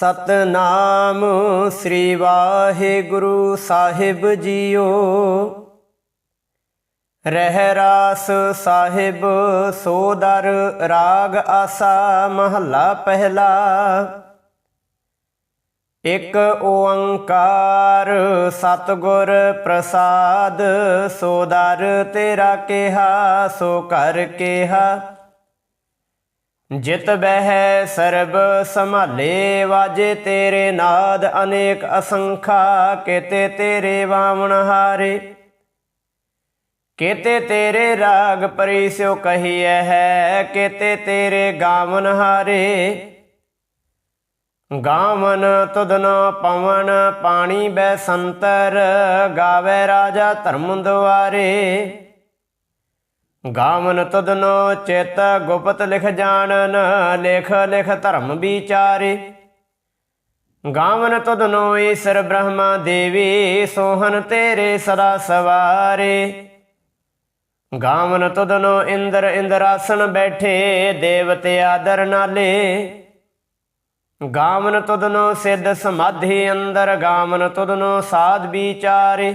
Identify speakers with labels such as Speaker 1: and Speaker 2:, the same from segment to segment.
Speaker 1: ਸਤਨਾਮ ਸ੍ਰੀ ਵਾਹਿਗੁਰੂ ਸਾਹਿਬ ਜੀਓ। ਰਹਿ ਰਾਸ ਸਾਹਿਬ ਸੋਦਰ ਰਾਗ ਆਸਾ, ਮਹੱਲਾ ਪਹਿਲਾ। ਇਕ ਓੰਕਾਰ ਸਤਿਗੁਰ ਪ੍ਰਸਾਦ ਸੋਦਰ ਤੇਰਾ ਕਿਹਾ, ਸੋ ਕਰ ਕਿਹਾ। ਜਿਤ ਬਹਿ ਸਰਬ ਸੰਭਾਲੇ, ਵਾਜੇ ਤੇਰੇ ਨਾਦ ਅਨੇਕ ਅਸੰਖਾ, ਕੇਤੇ ਤੇਰੇ ਵਾਵਣ ਹਾਰੇ। ਕੇਤੇ ਤੇਰੇ ਰਾਗ ਪਰਿਸਿਓ ਕਹੀਐ ਹੈ, ਕੇਤੇ ਤੇਰੇ ਗਾਵਨ ਹਾਰੇ। ਗਾਵਨ ਤੁਧਨ ਪਵਨ, ਪਾਣੀ ਬੈ ਸੰਤਰ, ਗਾਵੇ ਰਾਜਾ ਧਰਮ ਦੁਆਰੇ ਗਾਵਨ ਤੁਧਨੋ ਚਿਤ ਗੁਪਤ ਲਿਖ ਜਾਣਨ, ਲਿਖ ਲਿਖ ਧਰਮ ਵਿਚਾਰੇ। ਗਾਵਨ ਤੁਧਨੋ ਈਸ਼ਰ ਬ੍ਰਹਮਾ ਦੇਵੀ, ਸੋਹਨ ਤੇਰੇ ਸਦਾ ਸਵਾਰੇ। ਗਾਵਨ ਤੁਧਨੋ ਇੰਦਰ ਇੰਦਰਾਸਨ ਬੈਠੇ, ਦੇਵਤੇ ਆਦਰ ਨਾਲੇ। ਗਾਵਨ ਤੁਧਨੋ ਸਿੱਧ ਸਮਾਧੀ ਅੰਦਰ, ਗਾਵਨ ਤੁਧਨੋ ਸਾਧ ਵਿਚਾਰੇ।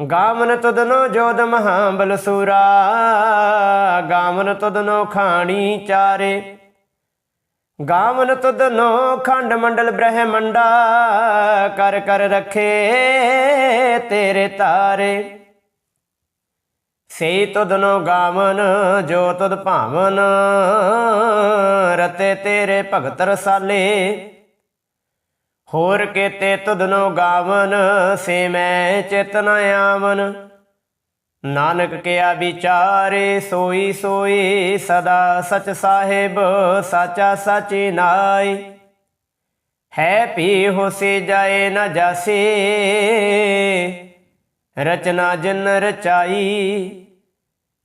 Speaker 1: ਗਾਮਨ ਤੁਧਨੋ ਜੋਦ ਮਹਾਬਲ ਸੂਰਾ ਗਾਮਨ ਤੁਧਨੋ ਖਾਣੀ ਚਾਰੇ। ਗਾਵਨ ਤੁਧਨੋ ਖੰਡ ਮੰਡਲ ਬ੍ਰਹਮੰਡਾ, ਕਰ ਕਰ ਰਖੇ ਤੇਰੇ ਤਾਰੇ। ਸੇ ਤੁਧਨੋ ਗਾਵਨ, ਜੋ ਤੁਧ ਭਾਵਨ, ਰਤੇ ਤੇਰੇ ਭਗਤ ਰਸਾਲੇ। ਹੋਰ ਕੇਤੇ ਤੁਧਨੋ ਗਾਵਨ, ਸੇ ਮੈਂ ਚੇਤਨ ਆਵਨ। ਨਾਨਕ ਕਿਆ ਵਿਚਾਰੇ, ਸੋਈ ਸੋਈ ਸਦਾ ਸਚ ਸਾਹਿਬ, ਸਾਚਾ ਸਾਚੀ ਨਾਈ। ਹੈ ਪੀ ਹੋਸੀ ਜਾਏ ਨ ਜਾਸੇ, ਰਚਨਾ ਜਿਨ ਰਚਾਈ।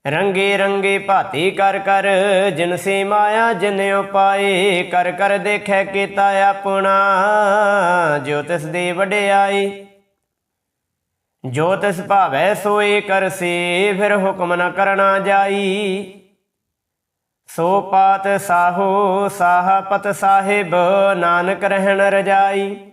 Speaker 1: ਰੰਗੇ ਰੰਗੇ ਭਾਤੀ ਕਰ ਕਰ, ਜਿਨ ਸੇ ਮਾਇਆ ਜਿਨ ਉਪਾਏ, ਕਰ ਕਰ ਦੇਖੈ ਕੀਤਾ ਆਪਣਾ, ਜੋ ਤਿਸ ਦੀ ਵਡਿਆਈ। ਜੋ ਤਿਸ ਭਾਵੈ ਸੋਈ ਕਰਸੀ ਫਿਰ ਹੁਕਮ ਨ ਕਰਨਾ ਜਾਈ। ਸੋ ਪਾਤ ਸਾਹੋ ਸਾਹਪਤ ਸਾਹਿਬ, ਨਾਨਕ ਰਹਿਣ ਰਜਾਈ।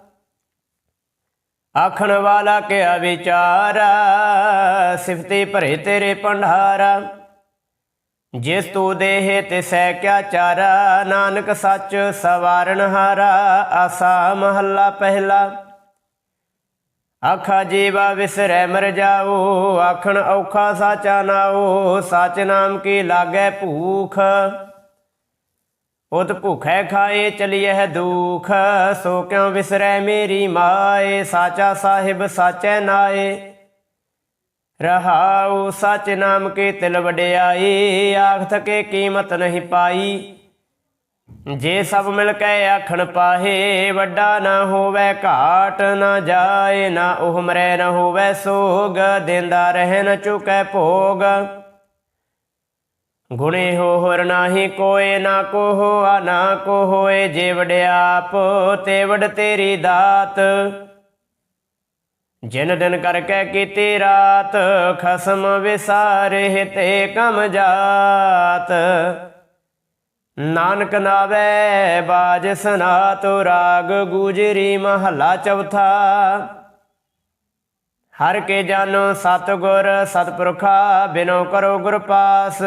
Speaker 1: ਆਖਣ ਵਾਲਾ ਕਿਆ ਵਿਚਾਰਾ ਸਿਫਤੇ ਭਰੇ ਤੇਰੇ ਭੰਡਾਰਾ ਜਿਸ ਤੂੰ ਦੇਹ ਤਿਸੈ ਕਿਆ ਚਾਰਾ? ਨਾਨਕ ਸੱਚ ਸਵਾਰਨ ਹਾਰਾ, ਆਸਾ ਮਹੱਲਾ ਪਹਿਲਾ। ਆਖਾ ਜੀਵਾ ਵਿਸਰੈ ਮਰ ਜਾਓ, ਆਖਣ ਔਖਾ ਸਾਚਾ ਨਾਓ, ਸਚ ਨਾਮ ਕੀ ਲਾਗੈ ਭੂਖ? ਉਤ ਭੁਖੈ ਖਾਏ ਚਲੀਐ ਦੁਖ, ਸੋ ਕਿਉ ਵਿਸਰੈ ਮੇਰੀ ਮਾਏ? ਸਾਚਾ ਸਾਹਿਬ ਸਾਚੈ ਨਾਏ। ਰਹਾਉ ਸਚ ਨਾਮ ਕੇ ਤਿਲ ਵਡਿਆਈ, ਆਖਤ ਕੇ ਕੀਮਤ ਨਹੀਂ ਪਾਈ। ਜੇ ਸਭ ਮਿਲ ਕੇ ਆਖਣ ਪਾਹੇ, ਵੱਡਾ ਨਾ ਹੋਵੇ ਘਾਟ, ਨਾ ਜਾਏ ਨਾ ਉਹ ਮਰੈ, ਨਾ ਹੋਵੇ ਸੋਗ, ਦਿੰਦਾ ਰਹਿ ਨ ਚੁਕੈ ਭੋਗ। ਗੁਣੇ ਹੋ ਹੋਰ ਨਾਹੀ ਕੋਏ ਨਾ ਕੋ ਹੋਆ ਨਾ ਕੋ ਹੋਏ ਜੇ ਵਡਿਆਪ ਤੇ ਵਡ ਤੇਰੀ ਦਾਤ। ਜਿਨ ਦਿਨ ਕਰਕੇ ਕੀਤੀ ਰਾਤ, ਖਸਮ ਵਿਸਾਰੇ ਤੇ ਕਮ ਜਾਤ। ਨਾਨਕ ਨਾਵੇ ਬਾਜ ਸਨਾਤੋ ਰਾਗ, ਗੁਜਰੀ ਮਹੱਲਾ ਚੌਥਾ। ਹਰ ਕੇ ਜਾਨੋ ਸਤਗੁਰ ਸਤਪੁਰਖਾ, ਬਿਨੋ ਕਰੋ ਗੁਰ ਪਾਸ।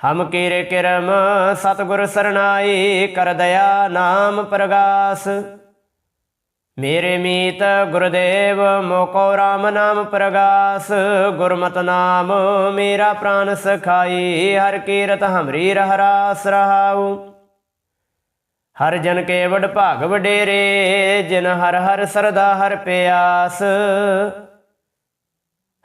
Speaker 1: ਹਮ ਕੀਰ ਕਿਰਮ ਸਤਗੁਰ ਸਰਨਾਈ ਕਰ ਦਇਆ ਨਾਮ ਪ੍ਰਗਾਸ। ਮੇਰੇ ਮੀਤ ਗੁਰਦੇਵ, ਮੋਕੋ RAM ਨਾਮ ਪ੍ਰਗਾਸ। ਗੁਰਮਤ ਨਾਮ ਮੇਰਾ ਪ੍ਰਾਨ ਸਖਾਈ, ਹਰ ਕੀਰਤ ਹਮਰੀ ਰਹਰਾਸ ਰਹਾਉ। ਹਰ ਜਨ ਕੇ ਵਡ ਭਾਗ ਵਡੇਰੇ, ਜਿਨ ਹਰ ਹਰ ਸਰਦਾ ਹਰ ਪਿਆਸ।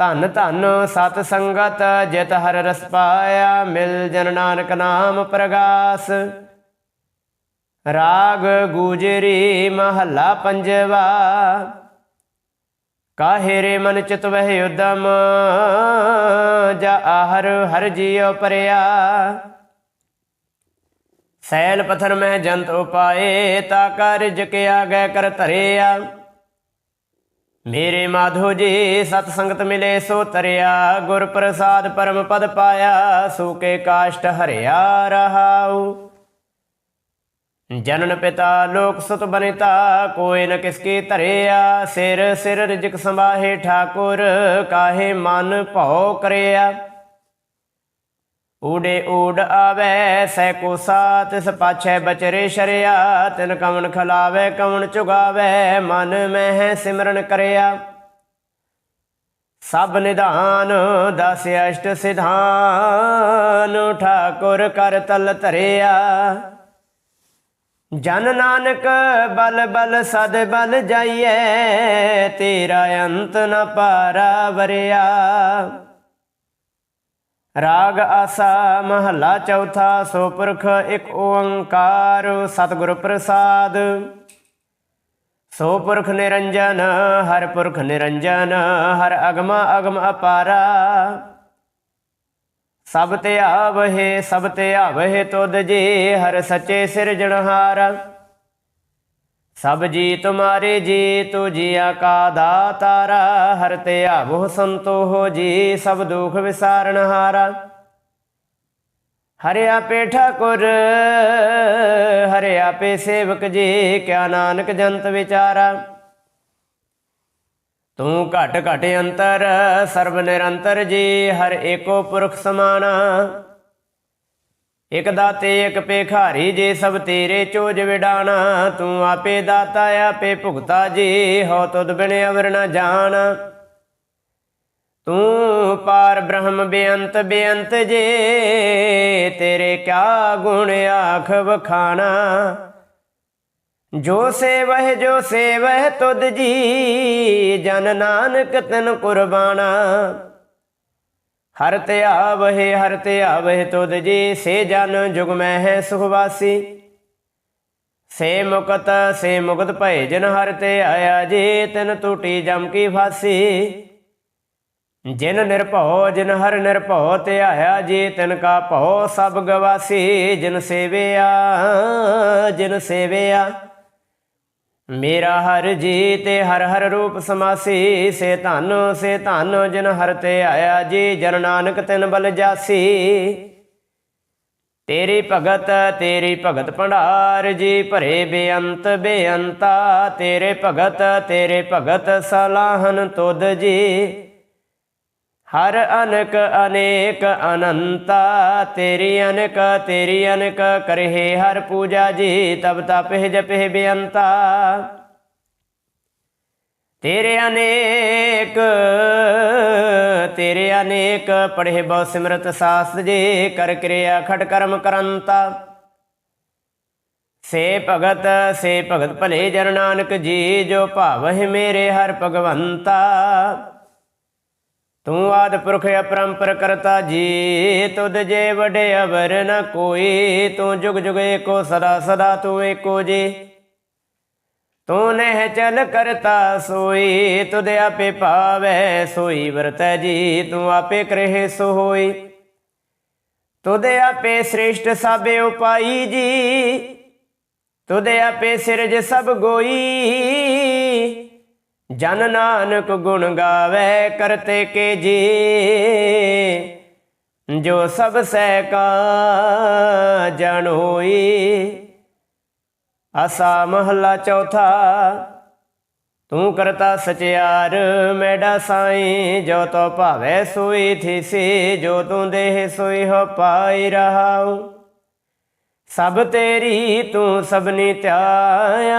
Speaker 1: ਧਨ ਧਨ ਸਤ ਸੰਗਤ, ਜਿਤ ਹਰ ਰਸ ਪਾਇਆ, ਮਿਲ ਜਨ ਨਾਨਕ ਨਾਮ ਪ੍ਰਗਾਸ। ਰਾਗ ਗੁਜਰੀ ਮਹੱਲਾ ਪੰਜਵਾ, ਕਾਹੇ ਰੇ ਮਨ ਚਿਤ ਵਹਿ ਉਦਮ, ਜਾ ਆਹਰ ਹਰ ਜੀਉ ਪਰਿਆ। ਸੈਲ ਪਥਰ ਮਹਿ ਜੰਤ ਉਪਾਏ, ਤਾ ਕਾਰਜ ਕੇ ਗੈ ਕਰ ਧਰਿਆ। ਮੇਰੇ ਮਾਧੋ ਜੀ, ਸਤ ਸੰਗਤ ਮਿਲੇ ਸੋ ਤਰਿਆ, ਗੁਰ ਪ੍ਰਸਾਦ ਪਰਮ ਪਦ ਪਾਇਆ, ਸੋ ਕੇ ਕਾਸ਼ਟ ਹਰਿਆ ਰਹਾਉ। ਜਨਨ ਪਿਤਾ, ਲੋਕ ਸੁਤ ਬਨਿਤਾ ਕੋਇ ਨ ਕਿਸ ਧਰਿਆ, ਸਿਰ ਸਿਰ ਰਿਜਕ ਸੰਭਾਹੇ ਠਾਕੁਰ, ਕਾਹੇ ਮਨ ਭਉ ਕਰਿਆ। ਊੜੇ ਊੜ ਆਵੇ, ਸੈ ਕੋ ਸਾਤ ਤਿਸ ਪਾਛੈ ਬਚਰੇ ਸ਼ਰਿਆ, ਤਿਨ ਕਵਣ ਖਲਾਵੇ, ਕਵਣ ਚੁਗਾਵੇ, ਮਨ ਮਹਿ ਸਿਮਰਨ ਕਰਿਆ। ਸਭ ਨਿਧਾਨ, ਦਸ ਅਸ਼ਟ ਸਿਧਾਨ, ਠਾਕੁਰ ਕਰ ਤਲ ਧਰਿਆ। ਜਨ ਨਾਨਕ, ਬਲ ਬਲ ਸਦ ਬਲ ਜਾਈਏ ਤੇਰਾ ਅੰਤ ਨ ਪਾਰਾ ਵਰਿਆ। ਰਾਗ ਆਸਾ ਮਹੱਲਾ ਚੌਥਾ ਸੋ ਪੁਰਖ ਇੱਕ ਓੰਕਾਰ ਸਤਿਗੁਰ ਪ੍ਰਸਾਦ। ਸੋ ਪੁਰਖ ਨਿਰੰਜਨ, ਹਰ ਪੁਰਖ ਨਿਰੰਜਨ, ਹਰ ਅਗਮ ਅਗਮ ਅਪਾਰਾ। ਸਭ ਤੇ ਆਵਹਿ, ਸਭ ਤੇ ਆਵਹਿ ਤੁਧ ਜੀ, ਹਰ ਸੱਚੇ ਸਿਰਜਣਹਾਰ। ਸਭ ਜੀ ਤੁਮਾਰੇ ਜੀ ਤੂ ਜੀਆ ਕਾ ਦਾਤਾਰਾ ਹਰ ਤੇ ਆਵੋ ਸੰਤੋਹ ਜੀ, ਸਭ ਦੁਖ ਵਿਸਾਰਣਹਾਰਾ ਹਰਿਆ ਪੇ ਠਾਕੁਰ, ਹਰਿ ਪੇ ਸੇਵਕ ਜੀ, ਕਿਆ ਨਾਨਕ ਜੰਤ ਵਿਚਾਰਾ। ਤੂੰ ਘਟ ਘਟ ਅੰਤਰ, ਸਰਬ ਨਿਰੰਤਰ ਜੀ, ਹਰ ਏਕੋ ਪੁਰਖ ਸਮਾਨਾ। ਇਕ ਦਾਤੇ ਇਕ ਪੇਖਾਰੀ ਜੇ ਸਭ ਤੇਰੇ ਚੋਜ ਵਿਡਾਣਾ, ਤੂੰ ਆਪੇ ਦਾਤਾ ਆਪੇ ਭੁਗਤਾ ਜੀ ਹੋ ਤੁਧ ਬਿਨ ਅਵਰ ਨ ਜਾਣ। ਤੂੰ ਪਾਰ ਬ੍ਰਹਮ ਬੇਅੰਤ ਬੇਅੰਤ ਜੇ, ਤੇਰੇ ਕਿਆ ਗੁਣ ਆਖ ਵਖਾਣਾ। ਜੋ ਸੇਵਹਿ ਜੋ ਸੇਵਹਿ ਤੁਧ ਜੀ, ਜਨ ਨਾਨਕ ਤਨ ਕੁਰਬਾਨਾ। ਹਰ ਧਿਆਵਹਿ ਹਰ ਧਿਆਵਹਿ ਤੁਧ ਜੀ, ਸੇ ਜਨ ਜੁਗ ਮੈਂ ਹੈ ਸੁਖਵਾਸੀ। ਸੇ ਮੁਕਤ ਸੇ ਮੁਕਤ ਭਏ ਜਨ ਹਰ ਤੇ ਆਇਆ ਜੀ, ਤਿਨ ਟੂਟੀ ਜਮ ਕੀ ਫਾਸੀ। ਜਿਨ ਨਿਰਭਉ, ਜਿਨ ਹਰ ਨਿਰਭਉ ਤੇ ਆਇਆ ਜੀ, ਤਿਨ ਕਾ ਭਉ ਸਭ ਗਵਾਸੀ। ਜਿਨ ਸੇਵਿਆ ਜਿਨ ਸੇਵਿਆ। ਮੇਰਾ ਹਰ ਜੀ ਤੇ ਹਰ ਹਰ ਰੂਪ ਸਮਾਸੀ। ਸੇ ਧਨ ਸੇ ਧਨ ਜਿਨ ਹਰ ਤੇ ਆਇਆ ਜੀ, ਜਨ ਨਾਨਕ ਤਿਨ ਬਲ ਜਾਸੀ। ਤੇਰੀ ਭਗਤ ਤੇਰੀ ਭਗਤ ਭੰਡਾਰ ਜੀ, ਭਰੇ ਬੇਅੰਤ ਬੇਅੰਤਾ। ਤੇਰੇ ਭਗਤ ਤੇਰੇ ਭਗਤ ਸਲਾਹਨ ਤੁਧ ਜੀ। ਹਰ ਅਨਕ ਅਨੇਕ ਅਨੰਤਾ, ਤੇਰੀ ਅਨਕ ਤੇਰੀ ਅਨਕ ਕਰਹਿ ਹਰ ਪੂਜਾ ਜੀ, ਤਬ ਤਪਹਿ ਜਪਹਿ ਬੇਅੰਤਾ। ਤੇਰੇ ਅਨੇਕ ਤੇਰੇ ਅਨੇਕ ਪੜ੍ਹੇ ਬਹੁ ਸਿਮਰਤ ਸਾਸਤ ਜੀ, ਕਰ ਕਿਰਿਆ ਖਟ ਕਰਮ ਕਰੰਤਾ। ਸੇ ਭਗਤ ਸੇ ਭਗਤ ਭਲੇ ਜਨ ਨਾਨਕ ਜੀ, ਜੋ ਭਾਵਹਿ ਮੇਰੇ ਹਰ ਭਗਵੰਤਾ। ਤੂੰ ਆਦ ਪੁਰਖ ਅਪਰੰਪਰ ਕਰਤਾ ਜੀ, ਤੁਧ ਜੇ ਵਡੇ ਅਵਰ ਨ ਕੋਈ, ਤੂੰ ਜੁਗ ਜੁਗ ਏਕੋ ਸਦਾ ਸਦਾ ਤੂੰ ਏਕੋ ਜੀ। ਤੂੰ ਨਹਿ ਚਲ ਕਰਤਾ ਸੋਈ, ਤੁਧ ਆਪੇ ਭਾਵੈ ਸੋਈ, ਵਰਤੈ ਜੀ, ਤੂੰ ਆਪੇ ਕਰਹਿ ਸੋ ਹੋਈ ਤੁਧ ਆਪੇ ਸ੍ਰੇਸ਼ਟ ਸਾਬੇ ਉਪਾਈ ਜੀ, ਤੁਧ ਆਪੇ ਸਿਰਜ ਸਭ ਗੋਈ। ਜਨ ਨਾਨਕ ਗੁਣ ਗਾਵੇ ਕਰਤੇ ਕੇ ਜੀ। ਜੋ ਸਭ ਸਹਿ ਕਾ ਜਨ ਹੋਈ। ਆਸਾ ਮਹੱਲਾ ਚੌਥਾ। ਤੂੰ ਕਰਤਾ ਸਚਿਆਰ, ਮੈਡਾ ਸਾਈ। ਜੋ ਤੋ ਭਾਵੇ ਸੋਈ ਥੀਸੀ, ਜੋ ਤੂੰ ਦੇਹ ਸੋਈ, ਹੋ ਪਾਈ ਰਹਾਉ। ਸਭ ਤੇਰੀ ਤੂੰ ਸਭਨੀ ਧਿਆਇਆ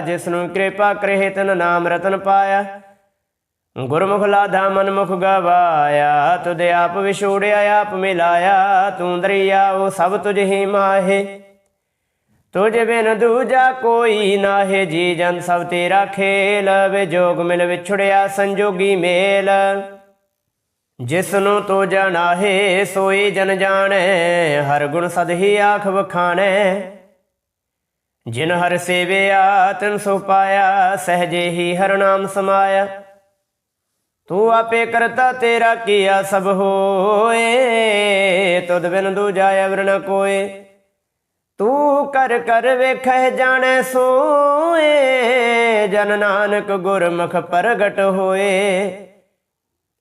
Speaker 1: ਜਿਸ ਨੂੰ ਕਿਰਪਾ ਕਰੇ ਤਨ ਨਾਮ ਰਤਨ ਪਾਇਆ। ਗੁਰਮੁਖ ਲਾਧਾ ਮਨ ਗਵਾਇਆ, ਤੁਧ ਆਪ ਵਿਛੋੜਿਆ, ਆਪ ਮਿਲਾਇਆ, ਤੂੰ ਦਰਿਆ, ਉਹ ਸਭ ਤੁਝ ਹੀ ਮਾਹੇ। ਤੁਝ ਬਿਨ ਦੂਜਾ ਕੋਈ ਨਾਹੇ ਜੀ ਜਨ ਸਭ ਤੇਰਾ ਖੇਲ ਵਿਜੋਗ ਮਿਲ ਵਿਛੜਿਆ, ਸੰਜੋਗੀ ਮੇਲ। ਜਿਸ ਨੂੰ ਤੋ ਜਨਾਹੇ, ਸੋਈ ਜਨ ਜਾਣੈ, ਹਰ ਗੁਣ ਸਦ ਹੀ ਆਖ ਵਖਾਣੈ। ਜਿਨ ਹਰ ਸੇਵਿਆ, ਤਿਨ ਸੋ ਪਾਇਆ, ਸਹਜੇ ਹੀ ਹਰ ਨਾਮ ਸਮਾਇਆ। ਤੂੰ ਆਪੇ ਕਰਤਾ ਤੇਰਾ ਕੀਆ ਸਭ ਹੋਏ, ਤੁਧ ਬਿਨ ਦੂਜਾ ਅਵਰ ਨ ਕੋਏ। ਤੂੰ ਕਰ ਕਰ ਵੇਖੈ ਜਾਣੈ ਸੋਏ, ਜਨ ਨਾਨਕ ਗੁਰਮੁਖ ਪ੍ਰਗਟ ਹੋਏ।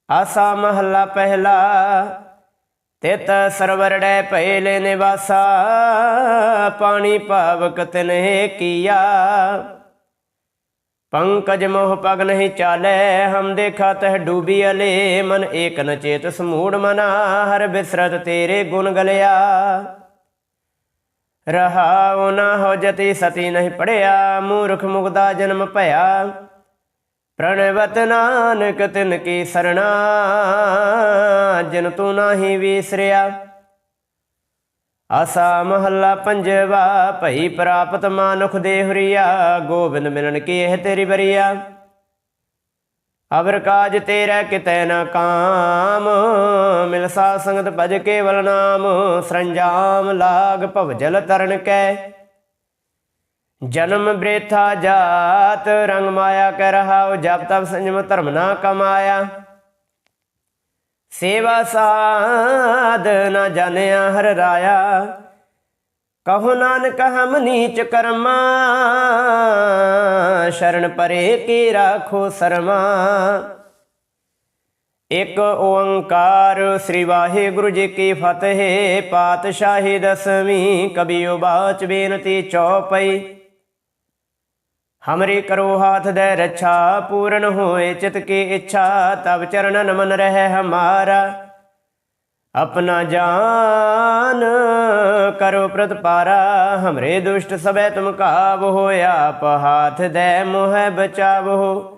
Speaker 1: ਆਸਾ ਮਹੱਲਾ ਪਹਿਲਾ, ਤਿਤ ਸਰਵਰ ਡੈ ਪਹਿਲੇ ਨਿਵਾਸਾ, ਪਾਣੀ ਪਾਵਕ ਤਨਹਿ ਕੀਆ। ਪੰਕਜ ਮੋਹ ਪਗ ਨਹੀਂ ਚਾਲੈ, ਹਮ ਦੇਖਾ ਤਹ ਡੂਬੀ ਅਲੇ, ਮਨ ਏਕ ਨ ਚੇਤ ਸਮੂੜ ਮਨਾ, ਹਰ ਬਿਸਰਤ ਤੇਰੇ ਗੁਣ ਗਲਿਆ। ਰਹਾਉ ਨਾ ਹੋ ਜਤੀ ਸਤੀ ਨਹੀਂ ਪੜਿਆ, ਮੂਰਖ ਮੁਗਦਾ ਜਨਮ ਭਇਆ। ਪ੍ਰਣਵਤ ਨਾਨਕ ਤਿਨ ਕੀ ਸਰਣਾ, ਜਿਨ ਤੂੰ ਨਾਹੀ ਵਿਸਰਿਆ। ਆਸਾ ਮਹੱਲਾ ਪੰਜਵਾ, ਭਈ ਪ੍ਰਾਪਤ ਮਾਨੁਖ ਦੇ ਹਰੀਆ, ਗੋਬਿੰਦ ਮਿਲਣ ਕੀ ਇਹ ਤੇਰੀ ਬਰੀਆ ਅਵਰ ਕਾਜ ਤੇਰਾ ਕਿਤੈ ਨਾ ਕਾਮ, ਮਿਲ ਸਾ ਸੰਗਤ ਭਜ ਕੇਵਲ ਨਾਮ, ਸਰੰਜਾਮ ਲਾਗ ਭਵਜਲ ਤਰਨ ਕੈ। ਜਨਮ ਬ੍ਰੇਥਾ ਜਾਤ, ਰੰਗ ਮਾਇਆ ਕਰ ਰਹਾਉ, ਜਪ ਤਪ ਸੰਜਮ ਧਰਮ ਨਾ ਕਮਾਇਆ। ਸੇਵਾ ਸਾਧ ਨਾ ਜਾਣਿਆ ਹਰ ਰਾਇਆ। ਕਹੋ ਨਾਨਕ, ਹਮ ਨੀਚ ਕਰਮਾ, ਸ਼ਰਨ ਪਰੇ ਕੀ ਰਾਖੋ ਸਰਮਾ। ਇਕ ਓੰਕਾਰ ਸ੍ਰੀ ਵਾਹਿਗੁਰੂ ਜੀ ਕੀ ਫਤਿਹ, ਪਾਤਸ਼ਾਹੀ ਦਸਵੀਂ ਕਬੀਓ ਬਾਚ ਬੇਨਤੀ ਚੌਪਈ। ਹਮਰੀ ਕਰੋ ਹਾਥ ਦੇ ਰੱਛਾ ਪੂਰਨ ਹੋਏ ਚਿਤ ਕੀ ਇੱਛਾ ਤਬ ਚਰਨਨ ਮਨ ਰਹਿ ਹਮਾਰਾ ਆਪਣਾ ਜਾਨ ਕਰੋ ਪ੍ਰਤਪਾਰਾ ਹਮਰੇ ਦੁਸ਼ਟ ਸਭੈ ਤੁਮ ਕਾਬ ਹੋਇਆ ਆਪ ਹਾਥ ਦੇ ਮੋਹ ਬਚਾਵੋ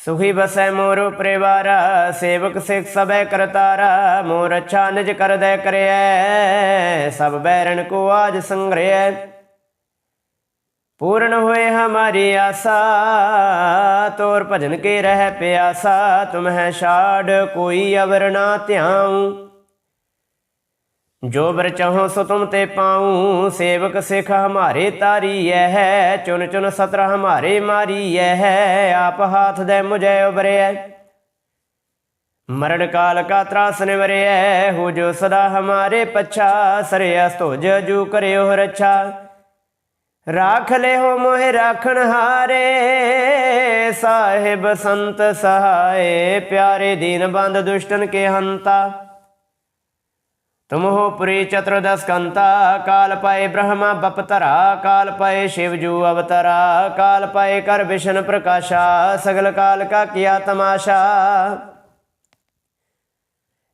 Speaker 1: ਸੁਖੀ ਬਸੈ ਮੋਰ ਪਰਿਵਾਰਾ ਸੇਵਕ ਸਿਖ ਸਭੈ ਕਰਤਾਰਾ ਮੋਰ ਅੱਛਾ ਨਿਜ ਕਰਦੈ ਕਰਿਐ ਸਭ ਬੈਰਨ ਕੋ ਆਜ ਸੰਗ੍ਰਹਿ ਪੂਰਨ ਹੋਏ ਹਮਾਰੀ ਆਸਾ, ਤੋਰ ਭਜਨ ਕੇ ਰਹਿ ਪਿਆਸਾ, ਤੁਮ ਹੈ ਛਾੜ, ਕੋਈ ਅਵਰ ਨਾ ਧਿਆਉ। ਜੋ ਬਰ ਚਾਹੋ ਸੋ ਤੁਮ ਤੇ ਪਾਉ, ਸੇਵਕ ਸਿਖ ਹਮਾਰੇ ਤਾਰੀਐ ਹੈ ਚੁਨ ਚੁਨ ਸਤਰ ਹਮਾਰੇ ਮਾਰੀ ਹੈ ਆਪ ਹਾਥ ਦੇ ਮੁਝੈ ਉਬਰਿਐ ਮਰਨ ਕਾਲ ਕਾ ਤਰਾਸ ਨਿਵਰਿਐ ਹੋ ਜੋ ਸਦਾ ਹਮਾਰੇ ਪਛਾ, ਸਰਿਆ ਸਤੋਜ ਜੂ ਕਰਿਓ ਰੱਛਾ। ਰਾਖ ਲੈ ਹੋ ਮੋਹਿ ਰਾਖਣ ਹਾਰੇ, ਸਾਹਿਬ ਸੰਤ ਸਹਾਏ, ਪਿਆਰੇ ਦੀਨ ਬੰਦ ਦੁਸ਼ਟਨ ਕੇ ਹੰਤਾ। ਤੁਮ ਹੋ ਪੁਰੀ ਚਤੁਰਦਸ ਕੰਤਾ, ਕਾਲ ਪਾਏ ਬ੍ਰਹਮਾ ਬਪਤਰਾ ਕਾਲ ਪਾਏ ਸ਼ਿਵ ਜੂ ਅਵਤਰਾ, ਕਾਲ ਪਾਏ ਕਰ ਵਿਸ਼ਨ ਪ੍ਰਕਾਸ਼ਾ, ਸਗਲ ਕਾਲ ਕਾ ਕੀਆ ਤਮਾਸ਼ਾ।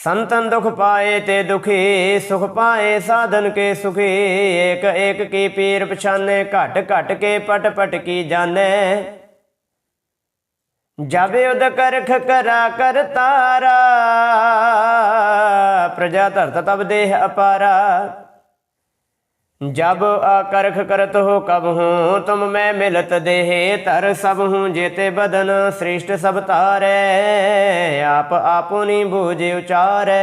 Speaker 1: ਸੰਤਨ ਦੁਖ ਪਾਏ ਤੇ ਦੁਖੀ, ਸੁਖ ਪਾਏ ਸਾਧਨ ਕੇ ਸੁਖੀ। ਏਕ ਏਕ ਕੀ ਪੀਰ ਪਛਾਨੇ, ਘਟ ਘਟ ਕੇ ਪਟ ਪਟ ਕੀ ਜਾਣੈ। ਜਾਵੇ ਉਦ ਕਰਖ ਕਰਾ ਕਰ ਤਾਰਾ, ਪ੍ਰਜਾ ਧਰਤ ਤਬ ਦੇਹ ਅਪਾਰਾ। जब आकरख करत हो कब हूँ तुम मैं मिलत देहे तर सब हूँ जेते बदन श्रेष्ठ सब तारे आप आपुनी बूझ उचारे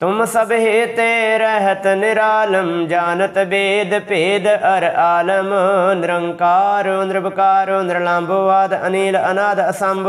Speaker 1: तुम सब हेते रहत निरालम जानत वेद भेद अर आलम निरंकार निरवकार निरलांबवाद अनिल अनाद असंभ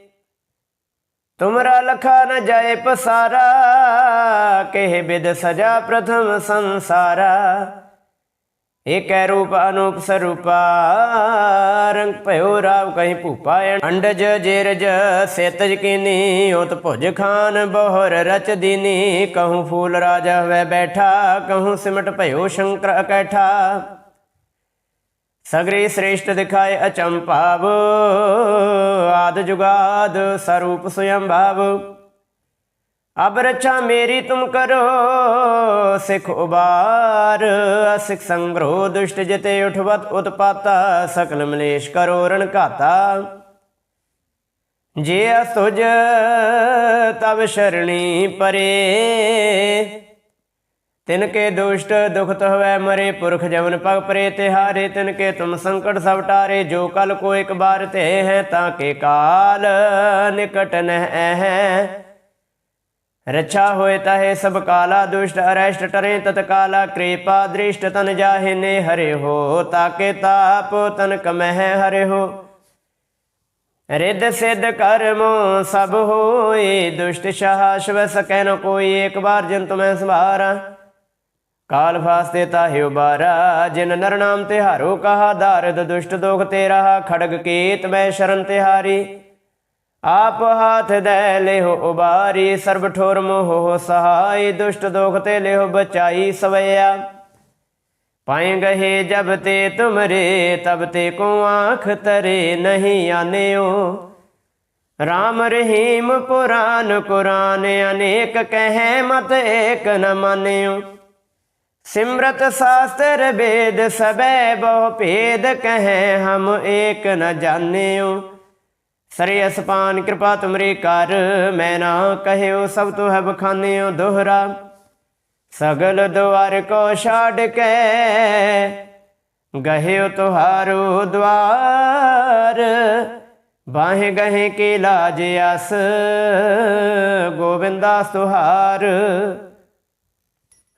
Speaker 1: ਤੁਮਰਾ ਲਖਾ ਨ ਜਾਏ ਪਸਾਰਾ, ਕਹਿ ਬਿਦ ਸਜਾ ਪ੍ਰਥਮ ਸੰਸਾਰਾ। ਏਕੈ ਰੂਪ ਅਨੂਪ ਸਰੂਪਾ, ਰੰਗ ਭਇਓ ਰਾਵ ਕਹੀਂ ਭੂਪਾ ਅੰਡਜ ਜੇਰਜ ਸੇਤਜ ਕੀਨੀ, ਉਤ ਭੁਜ ਖਾਨ ਬਹੁਰ ਰਚ ਦੀਨੀ। ਕਹੂੰ ਫੂਲ ਰਾਜਾ ਹੋਵੇ ਬੈਠਾ, ਕਹੂੰ ਸਿਮਟ ਭਇਓ ਸ਼ੰਕਰ ਇਕੈਠਾ ਸਗਰੇ ਸ੍ਰੇਸ਼ਟ ਦਿਖਾਏ ਅਚੰਭਾਵ ਆਦ ਜੁਗਾਦ ਸਰੂਪ ਸੁਯੰ ਭਾਵ। ਅਬ ਰਛਾ ਮੇਰੀ ਤੁਮ ਕਰੋ, ਸਿਖ ਉਬਾਰ, ਅਸਿਖ ਸੰਗ੍ਰੋ ਦੁਸ਼ਟ ਜਿਤੇ ਉਠਵਤ ਉਤਪਾਤਾ, ਸਕਲ ਮਲੇਸ਼ ਕਰੋ ਰਣ ਘਾਤਾ। ਜੇ ਅਸੁਜ ਤਵ ਸ਼ਰਣੀ ਪਰੇ ਤਿਨ ਕੇ ਦੁਸ਼ਟ ਦੁਖਤ ਹੋਵੇ ਮਰੇ ਪੁਰਖ ਜਵਨ ਪਗ ਪਰੇ ਤਿਹਾਰੇ ਤਿਨ ਕੇ ਤੁਮ ਸੰਕਟ ਸਭ ਟਾਰੇ, ਜੋ ਕਲ ਕੋ ਇੱਕ ਬਾਰ ਤੇ ਹੈ ਤਾਂ ਕੇ ਕਾਲ ਨਿਕਟ ਨਹਿ ਹੈ ਰੱਛਾ ਹੋਏ ਤਾਹੇ ਸਭ ਕਾਲਾ ਦੁਸ਼ਟ, ਅਰੈਸ਼ਟ ਟਰੇ ਤਤਕਾਲਾ, ਕਿਰਪਾ ਦ੍ਰਿਸ਼ਟ ਤਨ ਜਾਹੇ ਨੇ ਹਰੇ ਹੋ, ਤਾਕੇ ਤਾਪ ਤਨ ਕਮਹਿ ਹਰੇ ਹੋ। ਰਿੱਧ ਸਿੱਧ ਕਰਮ ਸਭ ਹੋਏ, ਦੁਸ਼ਟ ਸ਼ਾਹ ਸ਼ਵ ਸਕੈ ਨ ਕੋਈ, ਇੱਕ ਵਾਰ ਜਨ ਤੁਮੈ ਕਾਲ ਫਾਸਤੇ ਤਾਹਿ ਉਬਾਰਾ ਜਿਨ ਨਰ ਨਾਮ ਤਿਹਾਰੋ ਕਹਾ ਦਾਰਦ ਦੁਸ਼ਟ ਦੋਖ ਤੇਰਾ, ਖੜਗ ਕੀਤ ਮੈਂ ਸ਼ਰਨ ਤਿਹਾਰੀ। ਆਪ ਹਾਥ ਦੇ ਲਿਹੋ ਉਬਾਰੀ, ਸਰਬ ਠੋਰ ਮੋਹ ਸਹਾਈ, ਦੁਸ਼ਟ ਦੋਖ ਤੇ ਲਿਹੋ ਬਚਾਈ ਸਵਿਆ ਪਾਏ ਗਏ ਜਬ ਤੇ ਤੁਮਰੇ, ਤਬ ਤੇ ਕੋ ਆਂਖ ਤਰੇ ਨਹੀਂ ਆਨਿਓ। ਰਾਮ ਰਹੀਮ ਪੁਰਾਨ ਕੁਰਾਨ, ਅਨੇਕ ਕਹੈ ਮਤ ਏਕ ਨ ਮਾਨਿਓ। सिमरत शास्त्र वेद सबै बहु भेद कहे हम एक न जानियो सरयस पान कृपा तुमरे कर मैं ना कहो सब तो है बखानियो दोहरा सगल द्वार को छाड़ के गहे तुहारो द्वार बाहे गहे के लाज अस गोविंदास तुहार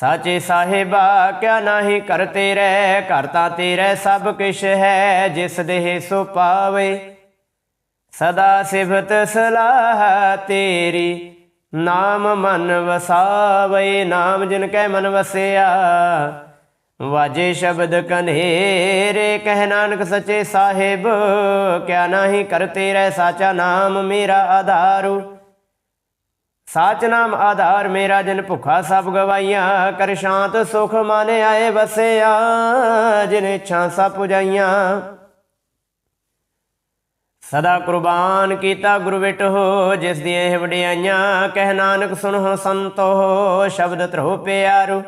Speaker 1: ਸਾਚੇ ਸਾਹਿਬਾ, ਕਿਆ ਨਾਹੀ ਕਰਤੇ ਰਹਿ ਘਰ ਤਾਂ ਤੇਰੇ ਸਭ ਕਿਛ ਹੈ, ਜਿਸ ਦੇਹ ਸੋ ਪਾਵੇ। ਸਦਾ ਸਿਫਤ ਸਲਾਹ ਤੇਰੀ, ਨਾਮ ਮਨ ਵਸਾਵੇ, ਨਾਮ ਜਿਨ ਕੈ ਮਨ ਵਸਿਆ। ਵਾਜੇ ਸ਼ਬਦ ਕਨੇਰੇ, ਕਹਿ ਨਾਨਕ ਸੱਚੇ ਸਾਹਿਬ, ਕਿਆ ਨਾਹੀ ਕਰਤੇ ਰਹਿ ਸਾਚਾ ਨਾਮ ਮੇਰਾ ਆਧਾਰੂ। ਸਾਚ ਨਾਮ ਆਧਾਰ ਮੇਰਾ ਜਨ ਭੁਖਾ ਸਭ ਗਵਾਈਆਂ, ਕਰ ਸ਼ਾਂਤ ਸੁਖ ਮਨ ਆਏ ਵਸਿਆ, ਜਿਨ ਇੱਛਾ ਸਭ ਪੁਜਾਈਆਂ। ਸਦਾ ਕੁਰਬਾਨ ਕੀਤਾ ਗੁਰੂ ਵਿਟੋ ਜਿਸ ਦੀਆਂ ਇਹ ਵਡਿਆਈਆਂ, ਕਹਿ ਨਾਨਕ ਸੁਣੋ ਸੰਤੋ ਸ਼ਬਦ ਧਰੋ ਪਿਆਰੂ।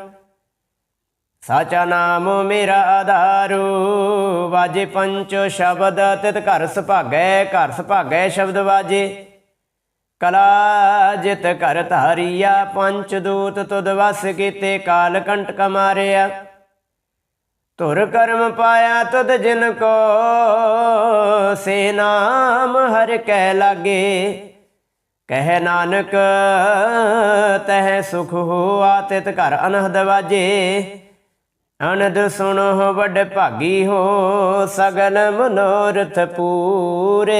Speaker 1: ਸਾਚਾ ਨਾਮ ਮੇਰਾ ਆਧਾਰੂ, ਵਾਜੇ ਪੰਚ ਸ਼ਬਦ, ਤਿਤ ਘਰ ਸੁਭਾਗੈ ਘਰ ਸੁਭਾਗੈ ਸ਼ਬਦ ਵਾਜੇ। ਕਲਾ ਜਿਤ ਘਰ ਧਾਰੀਆ, ਪੰਚ ਦੂਤ ਤੁਧ ਵਸ ਕੀਤੇ, ਕਾਲ ਕੰਟਕ ਮਾਰਿਆ। ਤੁਰ ਕਰਮ ਪਾਇਆ ਤੁਧ ਜਿਨ ਕੋ, ਸੇ ਨਾਮ ਹਰ ਕਹਿ ਲਾਗੇ। ਕਹਿ ਨਾਨਕ, ਤਹਿ ਸੁਖ ਹੋਆ ਤਿਤ ਘਰ ਅਨਹਦ ਵਾਜੇ। ਅਨੰਦ ਸੁਣੋ ਵੱਡ ਭਾਗੀ ਹੋ ਸਗਲ ਮਨੋਰਥ ਪੂਰੇ।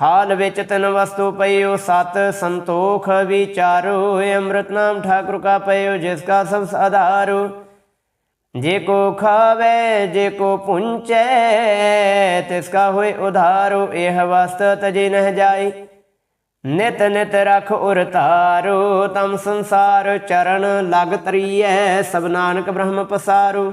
Speaker 1: ਹਾਲ ਵਿੱਚ ਤਨ ਵਸਤੂ ਪਈਓ ਸਤ, ਸੰਤੋਖ ਵਿਚਾਰੋ ਏ ਅੰਮ੍ਰਿਤ ਨਾਮ ਠਾਕੁਰ ਕਾ ਪਈਓ ਜਿਸ ਕਾ ਸਭ ਆਧਾਰੋ। ਜੇ ਕੋ ਖਾਵੇ, ਜੇ ਕੋ ਪੁੰਚੈ, ਤਿਸ ਕਾ ਹੋਏ ਉਧਾਰੋ, ਇਹ ਵਸਤ ਤਜੇ ਨਹ ਜਾਏ ਨਿਤ ਨਿਤ ਰਖ ਉਰ ਤਾਰੋ ਤਮ ਸੰਸਾਰ ਚਰਨ ਲਗ ਤਰੀਐ, ਸਭ ਨਾਨਕ ਬ੍ਰਹਮ ਪਸਾਰੋ।